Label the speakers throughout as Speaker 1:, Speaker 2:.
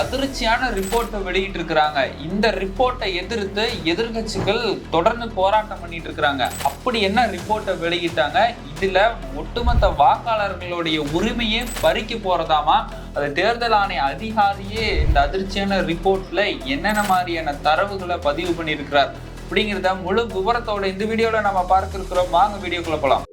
Speaker 1: அதிர்ச்சியான ரிப்போர்ட்டை வெளியிட்டு இருக்கிறாங்க இந்த ரிப்போர்ட்டை எதிர்த்து எதிர்கட்சிகள் தொடர்ந்து போராட்டம் பண்ணிட்டு இருக்கிறாங்க அப்படி என்ன ரிப்போர்ட்டை வெளியிட்டாங்க? இதுல ஒட்டுமொத்த வாக்காளர்களுடைய உரிமையே பறிக்க போறதாமா? அது தேர்தல் ஆணைய அதிகாரியே இந்த அதிர்ச்சியான ரிப்போர்ட்ல என்னென்ன மாதிரியான தரவுகளை பதிவு பண்ணியிருக்கிறார்? அப்படிங்கிறத முழு விவரத்தோட இந்த வீடியோல நம்ம பார்க்க வாங்க வீடியோக்குள்ள போலாம்.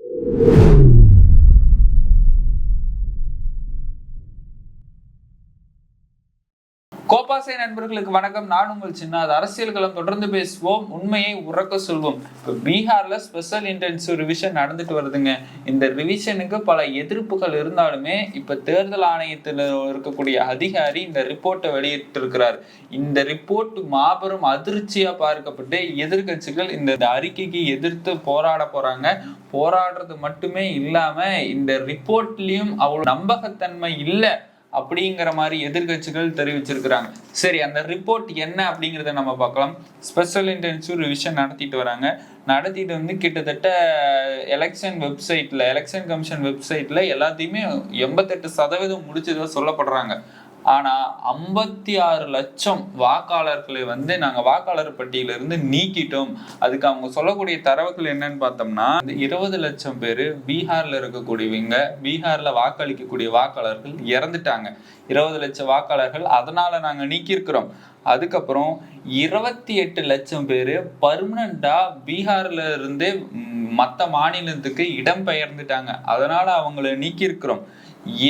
Speaker 1: கோபாசை நண்பர்களுக்கு வணக்கம். நான் உங்கள் சின்ன அது அரசியல் களம் தொடர்ந்து பேசுவோம். உண்மையை உறக்க சொல்வோம். இப்போ பீகார்ல ஸ்பெஷல் இன்டென்சிவ் ரிவிஷன் நடந்துட்டு வருதுங்க. இந்த ரிவிஷனுக்கு பல எதிர்ப்புகள் இருந்தாலுமே இப்ப தேர்தல் ஆணையத்தில் இருக்கக்கூடிய அதிகாரி இந்த ரிப்போர்ட்டை வெளியிட்டிருக்கிறார். இந்த ரிப்போர்ட் மாபெரும் அதிர்ச்சியா பார்க்கப்பட்டு எதிர்கட்சிகள் இந்த அறிக்கைக்கு எதிர்த்து போராட போறாங்க. போராடுறது மட்டுமே இல்லாம இந்த ரிப்போர்ட்லயும் அவ்வளவு நம்பகத்தன்மை இல்லை. அப்படிங்கிற மாதிரி எதிர்கட்சிகள் தெரிவிச்சிருக்கிறாங்க. சரி அந்த ரிப்போர்ட் என்ன அப்படிங்கிறத நம்ம பார்க்கலாம். ஸ்பெஷல் இன்டென்சிவ் ரிவிஷன் நடத்திட்டு வராங்க. நடத்திட்டு வந்து கிட்டத்தட்ட எலெக்ஷன் வெப்சைட்ல எலெக்ஷன் கமிஷன் வெப்சைட்ல எல்லாத்தையுமே எண்பத்தெட்டு சதவீதம் முடிச்சதாக சொல்லப்படுறாங்க. ஆனா ஐம்பத்தி ஆறு லட்சம் வாக்காளர்களை வந்து நாங்க வாக்காளர் பட்டியலிருந்து நீக்கிட்டோம். அதுக்கு அவங்க சொல்லக்கூடிய தரவுகள் என்னன்னு பார்த்தோம்னா இந்த இருபது லட்சம் பேர் பீகார்ல இருக்கக்கூடியவங்க பீகார்ல வாக்களிக்கக்கூடிய வாக்காளர்கள் இறந்துட்டாங்க. இருபது லட்சம் வாக்காளர்கள் அதனால நாங்க நீக்கியிருக்கிறோம். அதுக்கப்புறம் இருபத்தி எட்டு லட்சம் பேர் பர்மனண்டா பீகார்ல இருந்தே மற்ற மாநிலத்துக்கு இடம் பெயர்ந்துட்டாங்க அதனால அவங்கள நீக்கியிருக்கிறோம்.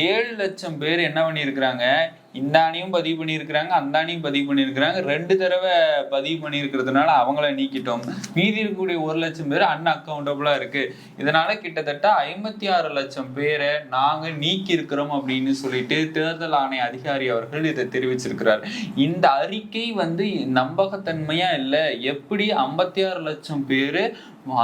Speaker 1: ஏழு லட்சம் பேர் என்ன பண்ணியிருக்கிறாங்க? இந்த அணியும் பதிவு பண்ணியிருக்கிறாங்க அந்த அணியும் பதிவு பண்ணியிருக்கிறாங்க. ரெண்டு தடவை பதிவு பண்ணியிருக்கிறதுனால அவங்கள நீக்கிட்டோம். மீதி இருக்கக்கூடிய ஒரு லட்சம் பேர் அன் அக்கௌண்டபுளாக இருக்கு. இதனால கிட்டத்தட்ட ஐம்பத்தி ஆறு லட்சம் பேரை நாங்க நீக்கி இருக்கிறோம் அப்படின்னு சொல்லிட்டு தேர்தல் ஆணைய அதிகாரி அவர்கள் இதை தெரிவிச்சிருக்கிறார். இந்த அறிக்கை வந்து நம்பகத்தன்மையா இல்லை எப்படி ஐம்பத்தி ஆறு லட்சம் பேரு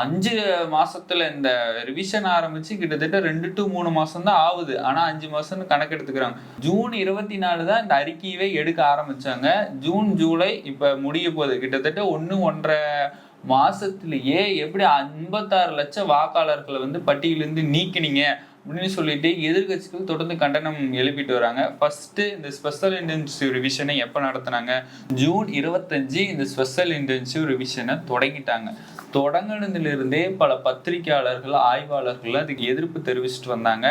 Speaker 1: அஞ்சு மாசத்துல இந்த ரிவிஷன் ஆரம்பிச்சு கிட்டத்தட்ட ரெண்டு டு மூணு மாசம் தான் ஆகுது. ஆனா அஞ்சு மாசம்னு கணக்கு எடுத்துக்கிறாங்க ஜூன் இருபத்தி நாலு தான் இந்த அறிக்கையவே எடுக்க ஆரம்பிச்சாங்க. ஜூன் ஜூலை இப்ப முடிய போகுது. கிட்டத்தட்ட ஒன்று ஒன்றரை மாசத்திலேயே எப்படி ஐம்பத்தாறு லட்சம் வாக்காளர்களை வந்து பட்டியலிருந்து நீக்கினீங்க அப்படின்னு சொல்லிட்டு எதிர்கட்சிகள் தொடர்ந்து கண்டனம் எழுப்பிட்டு வராங்க. ஃபர்ஸ்ட் இந்த ஸ்பெஷல் இன்டென்சிவ் ரிவிஷனை எப்போ நடத்தினாங்க? ஜூன் இருபத்தஞ்சு இந்த ஸ்பெஷல் இன்டென்சிவ் ரிவிஷனை தொடங்கிட்டாங்க. தொடங்கினதுலேருந்தே பல பத்திரிகையாளர்கள் ஆய்வாளர்கள் அதுக்கு எதிர்ப்பு தெரிவிச்சுட்டு வந்தாங்க.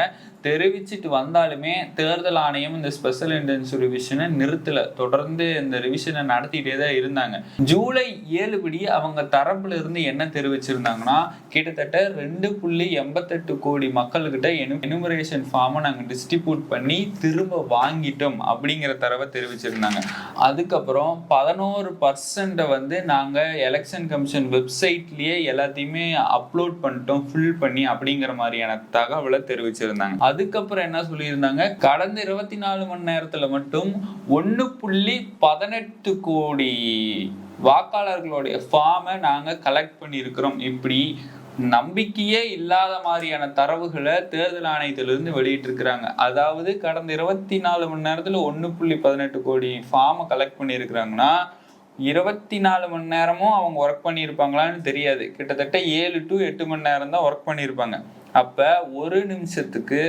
Speaker 1: தெரிவிச்சுட்டு வந்தாலுமே தேர்தல் ஆணையம் இந்த ஸ்பெஷல் இன்டென்ஸ் ரிவிஷனை நிறுத்தல. தொடர்ந்து இந்த ரிவிஷனை நடத்திட்டே தான் இருந்தாங்க. ஜூலை ஏழு படி அவங்க தரப்புல இருந்து என்ன தெரிவிச்சிருந்தாங்கன்னா கிட்டத்தட்ட ரெண்டு புள்ளி எண்பத்தெட்டு கோடி மக்கள்கிட்ட எனுமரேஷன் ஃபார்மை நாங்கள் டிஸ்ட்ரிபியூட் பண்ணி திரும்ப வாங்கிட்டோம் அப்படிங்கிற தரவை தெரிவிச்சிருந்தாங்க. அதுக்கப்புறம் பதினோரு பர்சன்ட்டை வந்து நாங்கள் எலெக்ஷன் கமிஷன் வெப்சைட்லயே எல்லாத்தையுமே அப்லோட் பண்ணிட்டோம் ஃபில் பண்ணி அப்படிங்கிற மாதிரியான தகவலை தெரிவிச்சிருந்தாங்க. அதுக்கப்புறம் என்ன சொல்லியிருந்தாங்க? கடந்த இருபத்தி நாலு மணி நேரத்தில் மட்டும் ஒன்று புள்ளி பதினெட்டு கோடி வாக்காளர்களுடைய ஃபார்மை நாங்கள் கலெக்ட் பண்ணியிருக்கிறோம். இப்படி நம்பிக்கையே இல்லாத மாதிரியான தரவுகளை தேர்தல் ஆணையத்திலிருந்து வெளியிட்டிருக்கிறாங்க. அதாவது கடந்த இருபத்தி நாலு மணி நேரத்தில் ஒன்று புள்ளி பதினெட்டு கோடி ஃபார்மை கலெக்ட் பண்ணியிருக்கிறாங்கன்னா இருபத்தி நாலு மணி நேரமும் அவங்க ஒர்க் பண்ணியிருப்பாங்களான்னு தெரியாது. கிட்டத்தட்ட ஏழு டு எட்டு மணி நேரம் தான் ஒர்க் பண்ணியிருப்பாங்க. அப்போ ஒரு நிமிஷத்துக்கு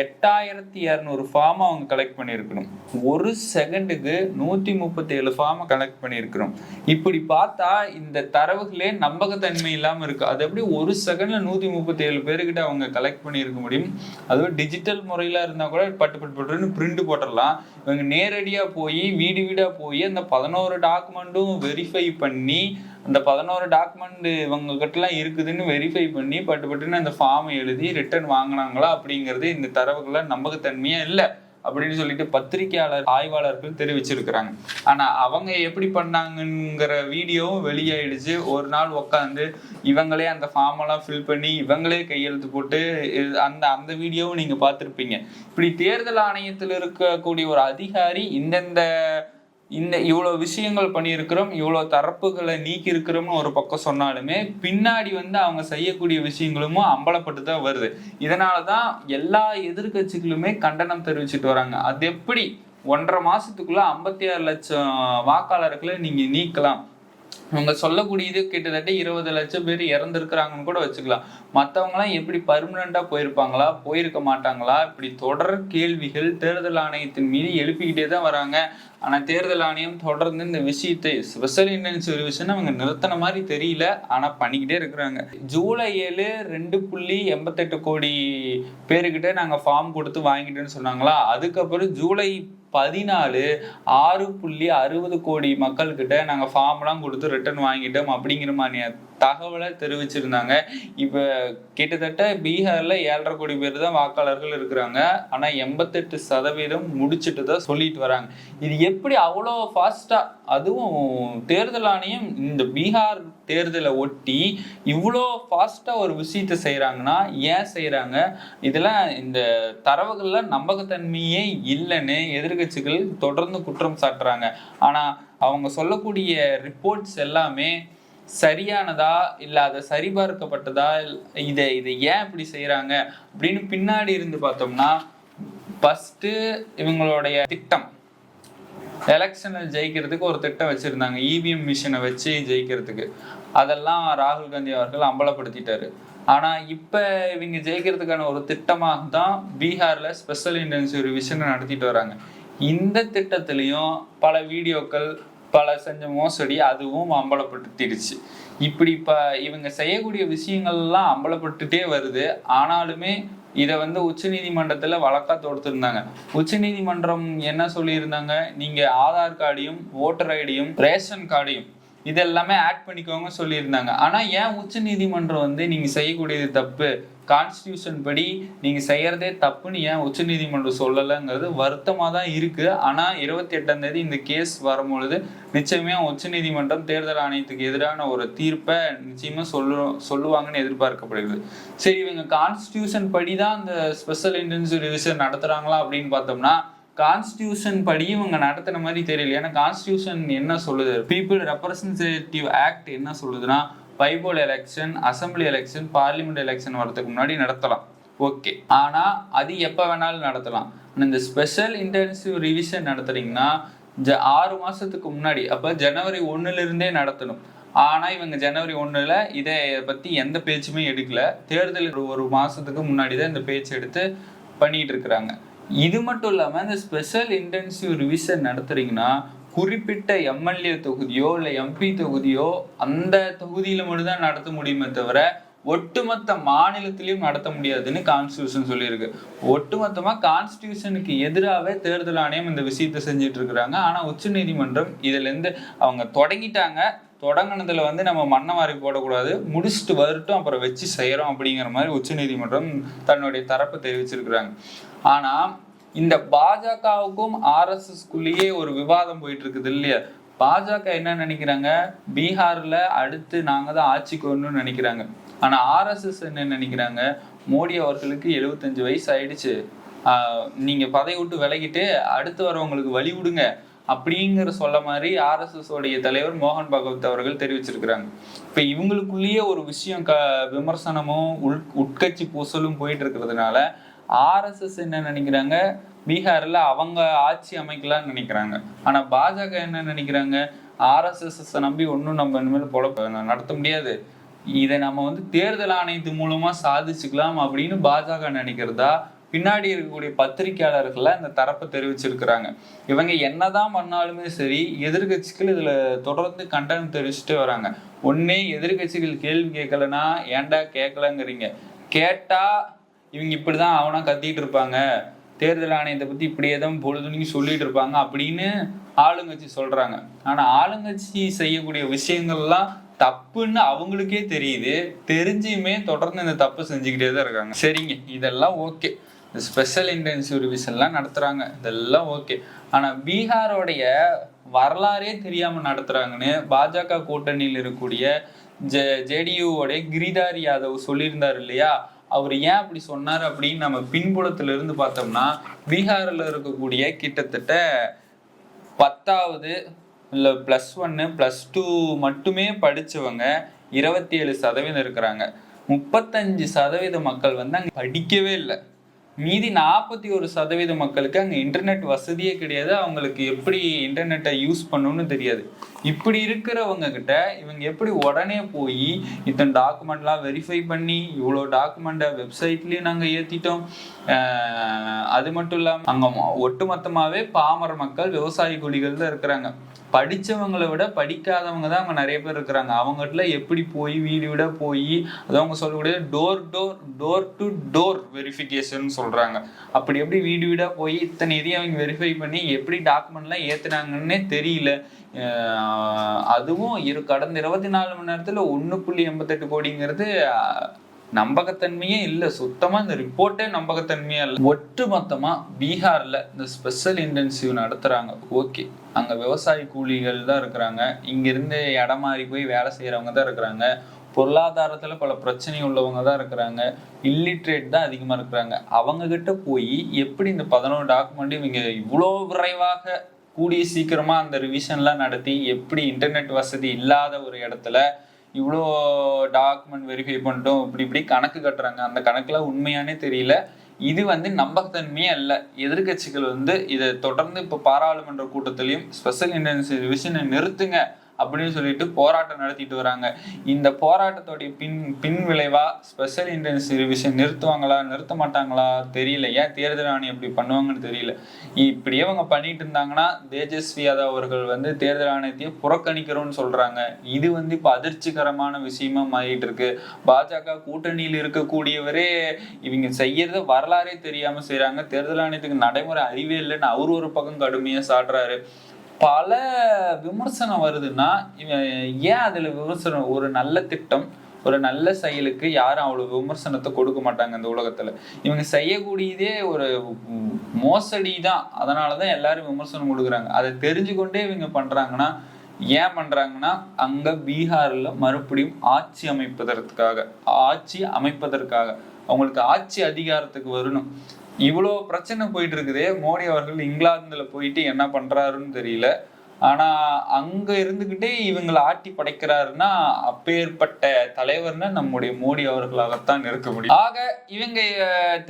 Speaker 1: எட்டாயிரத்தி இரநூறு ஃபார்ம் அவங்க கலெக்ட் பண்ணியிருக்கணும். ஒரு செகண்டுக்கு நூற்றி முப்பத்தி ஏழு ஃபார்மை கலெக்ட் பண்ணியிருக்கிறோம். இப்படி பார்த்தா இந்த தரவுகளே நம்பகத்தன்மை இல்லாமல் இருக்கு. அது எப்படி ஒரு செகண்ட்ல நூற்றி முப்பத்தி ஏழு பேர்கிட்ட அவங்க கலெக்ட் பண்ணியிருக்க முடியும்? அதுவும் டிஜிட்டல் முறையில் இருந்தால் கூட பட்டு பட்டு பட்டுன்னு பிரிண்ட் போட்டுடலாம் இவங்க நேரடியாக போய் வீடு வீடாக போய் அந்த பதினோரு டாக்குமெண்ட்டும் வெரிஃபை பண்ணி அந்த பதினோரு டாக்குமெண்ட் இவங்க கிட்டலாம் இருக்குதுன்னு வெரிஃபை பண்ணி பட்டு பட்டுன்னு அந்த ஃபார்மை எழுதி ரிட்டர்ன் வாங்கினாங்களா அப்படிங்கிறது இந்த தரவுகளை நம்பகத்தன்மையா இல்லை அப்படின்னு சொல்லிட்டு பத்திரிகையாளர் ஆய்வாளர்கள் தெரிவிச்சிருக்கிறாங்க. ஆனா அவங்க எப்படி பண்ணாங்கங்கிற வீடியோவும் வெளியாயிடுச்சு. ஒரு நாள் உட்காந்து இவங்களே அந்த ஃபார்ம் எல்லாம் ஃபில் பண்ணி இவங்களே கையெழுத்து போட்டு அந்த அந்த வீடியோவும் நீங்க பார்த்துருப்பீங்க. இப்படி தேர்தல் ஆணையத்தில் இருக்கக்கூடிய ஒரு அதிகாரி இந்தந்த இந்த இவ்வளோ விஷயங்கள் பண்ணியிருக்கிறோம் இவ்வளோ தரப்புகளை நீக்கி இருக்கிறோம்னு ஒரு பக்கம் சொன்னாலுமே பின்னாடி வந்து அவங்க செய்யக்கூடிய விஷயங்களும் அம்பலப்பட்டு தான் வருது. இதனால தான் எல்லா எதிர்க்கட்சிகளுமே கண்டனம் தெரிவிச்சிட்டு வராங்க. அது எப்படி? ஒன்றரை மாசத்துக்குள்ள ஐம்பத்தி ஆறு லட்சம் வாக்காளர்களை நீங்க நீக்கலாம். அவங்க சொல்லக்கூடியது கிட்டத்தட்ட இருபது லட்சம் பேர் இறந்துருக்குறாங்கன்னு கூட வச்சுக்கலாம். மற்றவங்களாம் எப்படி பர்மனெண்ட்டாக போயிருப்பாங்களா? போயிருக்க மாட்டாங்களா? இப்படி தொடர் கேள்விகள் தேர்தல் ஆணையத்தின் மீது எழுப்பிக்கிட்டே தான் வராங்க. ஆனால் தேர்தல் ஆணையம் தொடர்ந்து இந்த விஷயத்தை ஸ்பெஷல் இன்டென்சிவ் ரிவிஷன் அவங்க நிறுத்தின மாதிரி தெரியல. ஆனால் பண்ணிக்கிட்டே இருக்கிறாங்க. ஜூலை ஏழு ரெண்டு புள்ளி எண்பத்தெட்டு கோடி பேருக்கிட்ட நாங்கள் ஃபார்ம் கொடுத்து வாங்கிட்டேன்னு சொன்னாங்களா? அதுக்கப்புறம் ஜூலை பதினாலு ஆறு புள்ளி அறுபது கோடி மக்கள்கிட்ட நாங்கள் ஃபார்ம்லாம் கொடுத்து ரிட்டர்ன் வாங்கிட்டோம் அப்படிங்கிற மாதிரி தகவலை தெரிவிச்சிருந்தாங்க. இப்போ கிட்டத்தட்ட பீகாரில் ஏழரை கோடி பேர் தான் வாக்காளர்கள் இருக்கிறாங்க. ஆனால் எண்பத்தெட்டு சதவீதம் முடிச்சுட்டு தான் சொல்லிட்டு வராங்க. இது எப்படி அவ்வளோ ஃபாஸ்ட்டாக அதுவும் தேர்தல் ஆணையம் இந்த பீகார் தேர்தலை ஒட்டி இவ்வளோ ஃபாஸ்ட்டாக ஒரு விஷயத்தை செய்கிறாங்கன்னா ஏன் செய்கிறாங்க இதெல்லாம் இந்த தரவுகளில் நம்பகத்தன்மையே இல்லைன்னு எதிர்கட்சிகள் தொடர்ந்து குற்றம் சாட்டுறாங்க. ஆனால் அவங்க சொல்லக்கூடிய ரிப்போர்ட்ஸ் எல்லாமே சரியானதா இல்ல அதை சரிபார்க்கப்பட்டதா இதை இதை ஏன் இப்படி செய்யறாங்க அப்படின்னு பின்னாடி இருந்து பார்த்தோம்னா ஃபஸ்ட்டு இவங்களுடைய திட்டம். எலெக்ஷனில் ஜெயிக்கிறதுக்கு ஒரு திட்டம் வச்சிருந்தாங்க. இவிஎம் மிஷினை வச்சு ஜெயிக்கிறதுக்கு. அதெல்லாம் ராகுல் காந்தி அவர்கள் அம்பலப்படுத்திட்டாரு. ஆனா இப்ப இவங்க ஜெயிக்கிறதுக்கான ஒரு திட்டமாக தான் பீகார்ல ஸ்பெஷல் இன்டென்சிவ் ரிவிஷனை நடத்திட்டு வராங்க. இந்த திட்டத்திலையும் பல வீடியோக்கள் பல செஞ்ச மோசடி அதுவும் அம்பலப்பட்டுத்திடுச்சு. இப்படி இப்போ இவங்க செய்யக்கூடிய விஷயங்கள்லாம் அம்பலப்பட்டுட்டே வருது. ஆனாலுமே இதை வந்து உச்சநீதிமன்றத்துல வழக்கா தொடுத்திருந்தாங்க. உச்சநீதிமன்றம் என்ன சொல்லியிருந்தாங்க? நீங்க ஆதார் கார்டையும் ஓட்டர் ஐடியும் ரேஷன் கார்டையும் இதெல்லாமே ஆட் பண்ணிக்கோங்க சொல்லியிருந்தாங்க. ஆனால் ஏன் உச்ச நீதிமன்றம் வந்து நீங்கள் செய்யக்கூடியது தப்பு? கான்ஸ்டியூஷன் படி நீங்கள் செய்கிறதே தப்புன்னு ஏன் உச்சநீதிமன்றம் சொல்லலைங்கிறது வருத்தமாக தான் இருக்குது ஆனால் இருபத்தி எட்டாம் தேதி இந்த கேஸ் வரும்பொழுது நிச்சயமே உச்சநீதிமன்றம் தேர்தல் ஆணையத்துக்கு எதிரான ஒரு தீர்ப்பை நிச்சயமாக சொல்லு சொல்லுவாங்கன்னு எதிர்பார்க்கப்படுகிறது. சரி இவங்க கான்ஸ்டியூஷன் படி தான் அந்த ஸ்பெஷல் இன்டென்சிவ் ரிவிஷன் நடத்துகிறாங்களா அப்படின்னு பார்த்தோம்னா கான்ஸ்டியூஷன் படி இவங்க நடத்தின மாதிரி தெரியல. ஏன்னா கான்ஸ்டியூஷன் என்ன சொல்லுது? பீப்புள் ரெப்ரசன்டேட்டிவ் ஆக்ட் என்ன சொல்லுதுன்னா bypoll election assembly election parliament election வரதுக்கு முன்னாடி நடத்தலாம். ஓகே. ஆனால் அது எப்போ வேணாலும் நடத்தலாம். இந்த ஸ்பெஷல் இன்டென்சிவ் ரிவிஷன் நடத்துறீங்கன்னா ஜ ஆறு மாதத்துக்கு முன்னாடி அப்போ ஜனவரி ஒன்றுலேருந்தே நடத்தணும். ஆனால் இவங்க ஜனவரி ஒன்றில் இதை பற்றி எந்த பேச்சுமே எடுக்கல. தேர்தல் ஒரு மாதத்துக்கு முன்னாடி தான் இந்த பேச்சு எடுத்து பண்ணிகிட்டு இருக்கிறாங்க. இது மட்டும் இல்லாமல் இந்த ஸ்பெஷல் இன்டென்சிவ் ரிவிஷன் நடத்துறீங்கன்னா குறிப்பிட்ட எம்எல்ஏ தொகுதியோ இல்லை எம்பி தொகுதியோ அந்த தொகுதியில மட்டும்தான் நடத்த முடியுமே தவிர ஒட்டுமொத்த மாநிலத்திலையும் நடத்த முடியாதுன்னு கான்ஸ்டியூஷன் சொல்லியிருக்கு. ஒட்டுமொத்தமா கான்ஸ்டியூஷனுக்கு எதிராகவே தேர்தல் ஆணையம் இந்த விஷயத்த செஞ்சுட்டு இருக்கிறாங்க. ஆனா உச்ச நீதிமன்றம் இதுல இருந்து அவங்க தொடங்கிட்டாங்க. தொடங்கினதுல வந்து நம்ம மண்ணை மாறி போடக்கூடாது. முடிச்சுட்டு வரட்டும் அப்புறம் வச்சு செய்யறோம் அப்படிங்கிற மாதிரி உச்ச நீதிமன்றம் தன்னுடைய தரப்பை தெரிவிச்சிருக்கிறாங்க. ஆனா இந்த பாஜகவுக்கும் ஆர்எஸ்எஸ்குள்ளேயே ஒரு விவாதம் போயிட்டு இருக்குது இல்லையா? பாஜக என்ன நினைக்கிறாங்க? பீகார்ல அடுத்து நாங்க தான் ஆட்சிக்கு வரணும்னு நினைக்கிறாங்க. ஆனா ஆர்எஸ்எஸ் என்ன நினைக்கிறாங்க? மோடி அவர்களுக்கு எழுபத்தஞ்சு வயசு ஆயிடுச்சு நீங்க பதவி விட்டு விலகிட்டு அடுத்து வரவங்களுக்கு வழி விடுங்க அப்படிங்கிற சொல்ல மாதிரி ஆர்எஸ்எஸ் உடைய தலைவர் மோகன் பகவத் அவர்கள் தெரிவிச்சிருக்கிறாங்க. இப்ப இவங்களுக்குள்ளேயே ஒரு விஷயம் க விமர்சனமும் உள் உட்கட்சி பூசலும் போயிட்டு இருக்கிறதுனால ஆர்எஸ்எஸ் என்ன நினைக்கிறாங்க? பீகாரில் அவங்க ஆட்சி அமைக்கலாம்னு நினைக்கிறாங்க. ஆனால் பாஜக என்ன நினைக்கிறாங்க? ஆர்எஸ்எஸ் நம்பி ஒன்றும் நம்ம இனிமேல் பொழப்ப நடத்த முடியாது. இதை நம்ம வந்து தேர்தல் ஆணையத்து மூலமாக சாதிச்சுக்கலாம் அப்படின்னு பாஜக நினைக்கிறதா? பின்னாடி இருக்கக்கூடிய பத்திரிகையாளர்கள் இந்த தரப்பை தெரிவிச்சிருக்கிறாங்க. இவங்க என்னதான் பண்ணாலுமே சரி எதிர்கட்சிகள் இதில் தொடர்ந்து கண்டனம் தெரிவிச்சுட்டு வராங்க. ஒன்னே எதிர்கட்சிகள் கேள்வி கேட்கலன்னா ஏன்டா கேட்கலங்கிறீங்க? கேட்டால் இவங்க இப்படிதான் அவனா கத்திட்டு இருப்பாங்க. தேர்தல் ஆணையத்தை பத்தி இப்படியே தான் பொழுதுனைக்கு சொல்லிட்டு இருப்பாங்க அப்படின்னு ஆளுங்கட்சி சொல்றாங்க. ஆனா ஆளுங்கட்சி செய்யக்கூடிய விஷயங்கள்லாம் தப்புன்னு அவங்களுக்கே தெரியுது. தெரிஞ்சுமே தொடர்ந்து இந்த தப்பு செஞ்சுக்கிட்டே தான் இருக்காங்க. சரிங்க இதெல்லாம் ஓகே. இந்த ஸ்பெஷல் இன்டென்சிவ் ரிவிஷன்லாம் நடத்துறாங்க. இதெல்லாம் ஓகே. ஆனா பீகாரோடைய வரலாறே தெரியாம நடத்துறாங்கன்னு பாஜக கூட்டணியில் இருக்கக்கூடிய ஜெ ஜேடியூவோடைய கிரிதார் யாதவ் சொல்லியிருந்தார் இல்லையா? அவர் ஏன் அப்படி சொன்னார் அப்படின்னு நம்ம பின்புலத்துல இருந்து பார்த்தோம்னா பீகாரில் இருக்கக்கூடிய கிட்டத்தட்ட பத்தாவது இல்லை ப்ளஸ் ஒன்னு ப்ளஸ் டூ மட்டுமே படிச்சவங்க இருபத்தி ஏழு சதவீதம் இருக்கிறாங்க. முப்பத்தஞ்சு சதவீத மக்கள் வந்து அங்கே படிக்கவே இல்லை. மீதி நாற்பத்தி ஒரு சதவீத மக்களுக்கு அங்கே இன்டர்நெட் வசதியே கிடையாது. அவங்களுக்கு எப்படி இன்டர்நெட்டை யூஸ் பண்ணணும்னு தெரியாது. இப்படி இருக்கிறவங்க கிட்ட இவங்க எப்படி உடனே போய் இத்தனை டாக்குமெண்ட்லாம் வெரிஃபை பண்ணி இவ்வளோ டாக்குமெண்ட்டை வெப்சைட்லேயும் நாங்கள் ஏற்றிட்டோம் அது மட்டும் இல்லாமல் அங்கே ஒட்டுமொத்தமாகவே பாமர மக்கள் விவசாய குடிகள் தான் இருக்கிறாங்க. படித்தவங்களை விட படிக்காதவங்க தான் அங்கே நிறைய பேர் இருக்கிறாங்க. அவங்ககிட்ட எப்படி போய் வீடு விட போய் அது அவங்க சொல்லக்கூடிய door door door to door verification சொல்கிறாங்க அப்படி எப்படி வீடு வீடாக போய் இத்தனை இதையும் அவங்க வெரிஃபை பண்ணி எப்படி டாக்குமெண்ட்லாம் ஏற்றுனாங்கன்னே தெரியல. அதுவும் இரு கடந்த இருபத்தி நாலு மணி நேரத்துல ஒன்று புள்ளி எண்பத்தெட்டு கோடிங்கிறது நம்பகத்தன்மையே இல்லை. சுத்தமாக இந்த ரிப்போர்ட்டே நம்பகத்தன்மையே இல்லை. ஒட்டு மொத்தமாக பீகாரில் இந்த ஸ்பெஷல் இன்டென்சிவ் நடத்துகிறாங்க ஓகே. அங்கே விவசாய கூலிகள் தான் இருக்கிறாங்க. இங்கேருந்து இடம் மாறி போய் வேலை செய்கிறவங்க தான் இருக்கிறாங்க. பொருளாதாரத்தில் பல பிரச்சனை உள்ளவங்க தான் இருக்கிறாங்க. இல்லிட்ரேட் தான் அதிகமாக இருக்கிறாங்க. அவங்கக்கிட்ட போய் எப்படி இந்த பதினோரு டாக்குமெண்ட்டையும் இவங்க இவ்வளோ விரைவாக கூடிய சீக்கிரமா அந்த ரிவிஷன்லாம் நடத்தி எப்படி இன்டர்நெட் வசதி இல்லாத ஒரு இடத்துல இவ்வளோ டாக்குமெண்ட் வெரிஃபை பண்ணிட்டோம் இப்படி இப்படி கணக்கு கட்டுறாங்க. அந்த கணக்கில் உண்மையானே தெரியல. இது வந்து நம்பகத்தன்மையே அல்ல. எதிர்க்கட்சிகள் வந்து இதை தொடர்ந்து இப்போ பாராளுமன்ற கூட்டத்திலையும் ஸ்பெஷல் இன்டென்சி ரிவிஷனை நிறுத்துங்க. அப்படின்னு சொல்லிட்டு போராட்டம் நடத்திட்டு வராங்க. இந்த போராட்டத்தோடைய பின் பின் விளைவா? ஸ்பெஷல் இன்டென்ஸ் ரிவிஷன் நிறுத்துவாங்களா? நிறுத்த மாட்டாங்களா? தெரியல. ஏன் தேர்தல் ஆணையம் இப்படி பண்ணுவாங்கன்னு தெரியல. இப்படியே அவங்க பண்ணிட்டு இருந்தாங்கன்னா தேஜஸ்வி யாதவ் அவர்கள் வந்து தேர்தல் ஆணையத்தையே புறக்கணிக்கிறோம்னு சொல்றாங்க. இது வந்து இப்ப அதிர்ச்சிகரமான விஷயமா மாறிட்டு இருக்கு. பாஜக கூட்டணியில் இருக்கக்கூடியவரே இவங்க செய்யறத வரலாறே தெரியாம செய்யறாங்க தேர்தல் ஆணையத்துக்கு நடைமுறை அறிவே இல்லைன்னு அவர் ஒரு பக்கம் கடுமையா சாடுறாரு. பல விமர்சனம் வருதுன்னா இவன் ஏன் அதில் விமர்சனம் ஒரு நல்ல திட்டம் ஒரு நல்ல செயலுக்கு யாரும் அவ்வளவு விமர்சனத்தை கொடுக்க மாட்டாங்க இந்த உலகத்துல? இவங்க செய்யக்கூடியதே ஒரு மோசடி தான் அதனாலதான் எல்லாரும் விமர்சனம் கொடுக்குறாங்க. அதை தெரிஞ்சு கொண்டே இவங்க பண்றாங்கன்னா ஏன் பண்றாங்கன்னா அங்க பீகார்ல மறுபடியும் ஆட்சி அமைப்பதற்காக ஆட்சி அமைப்பதற்காக அவங்களுக்கு ஆட்சி அதிகாரத்துக்கு வரணும். இவ்வளோ பிரச்சனை போயிட்டு இருக்குதே மோடி அவர்கள் இங்கிலாந்துல போயிட்டு என்ன பண்றாருன்னு தெரியல. ஆனா அங்க இருந்துகிட்டே இவங்களை ஆட்டி படைக்கிறாருன்னா அப்பேற்பட்ட தலைவர்னா நம்முடைய மோடி அவர்களாகத்தான் இருக்க முடியும். ஆக இவங்க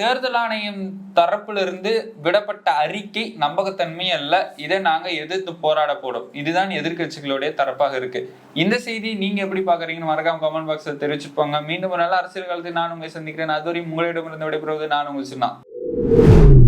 Speaker 1: தேர்தல் ஆணையம் தரப்புல இருந்து விடப்பட்ட அறிக்கை நம்பகத்தன்மை அல்ல. இதை நாங்க எதிர்த்து போராட போடும் இதுதான் எதிர்க்கட்சிகளுடைய தரப்பாக இருக்கு. இந்த செய்தி நீங்க எப்படி பாக்குறீங்கன்னு மறக்காம கமெண்ட் பாக்ஸ்ல தெரிவிச்சுப்பாங்க மீண்டும் ஒரு நல்ல அரசியல் காலத்தில் நான் உங்களை சந்திக்கிறேன். அதுவரையும் உங்களிடமிருந்து விடைபெறுவது நான் உங்கள் சின்ன